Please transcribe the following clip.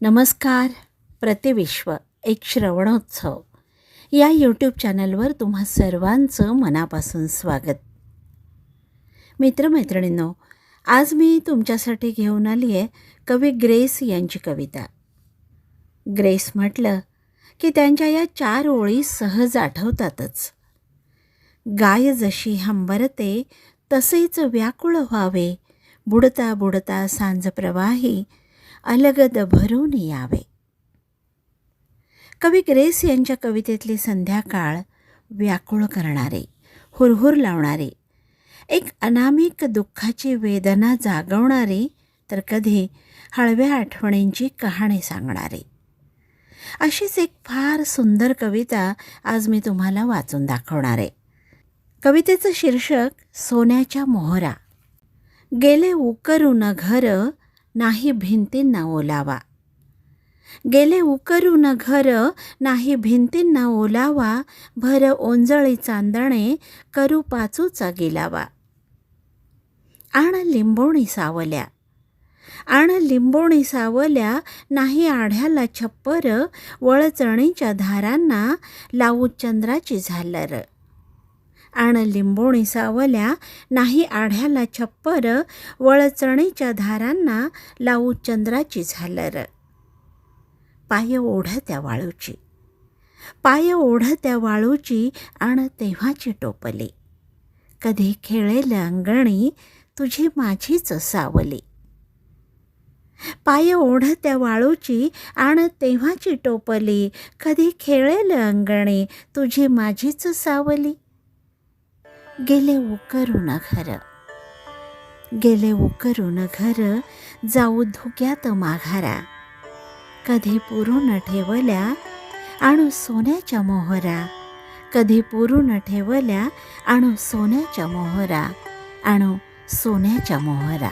नमस्कार प्रतिविश्व एक श्रवणोत्सव. या यूट्यूब चॅनलवर तुम्हा सर्वांचं मनापासून स्वागत. मित्रमैत्रिणींनो आज मी तुमच्यासाठी घेऊन आली आहे कवी ग्रेस यांची कविता. ग्रेस म्हटलं की त्यांच्या या चार ओळी सहज आठवतातच. गाय जशी हंबरते तसेच व्याकुळ व्हावे. बुडता बुडता सांज प्रवाही अलगद भरून यावे. कवी ग्रेस यांच्या कवितेतली संध्याकाळ व्याकुळ करणारे हुरहुर लावणारे एक अनामिक दुःखाची वेदना जागवणारी तर कधी हळव्या आठवणींची कहाणी सांगणारे. अशीच एक फार सुंदर कविता आज मी तुम्हाला वाचून दाखवणार. आहे कवितेचं शीर्षक सोन्याच्या मोहरा. गेले उकरून घर नाही भिंतींना ओलावा. गेले उकरून घर नाही भिंतींना ओलावा भर ओंजळी चांदणे करू पाचूचा गिलावा. आण लिंबोणी सावल्या. आण लिंबोणी सावल्या नाही आढ्याला छप्पर वळचणीच्या धारांना लावू चंद्राची झालर. आण लिंबोणी सावल्या नाही आढ्याला छप्पर वळचणीच्या धारांना लावू चंद्राची झालर. पाय ओढ त्या वाळूची. पाय ओढ त्या वाळूची आण तेव्हाची टोपली. कधी खेळेल अंगणी तुझी माझीच सावली. पाय ओढ त्या वाळूची आण तेव्हाची टोपली. कधी खेळेल अंगणी तुझी माझीच सावली. गेले उकरून घर गेले उकरून घर जाऊ धुक्यात माघारा. कधी पुरून ठेवल्या आणू सोन्याच्या मोहरा. कधी पुरून ठेवल्या आणू सोन्याच्या मोहरा. आणू सोन्याच्या मोहरा.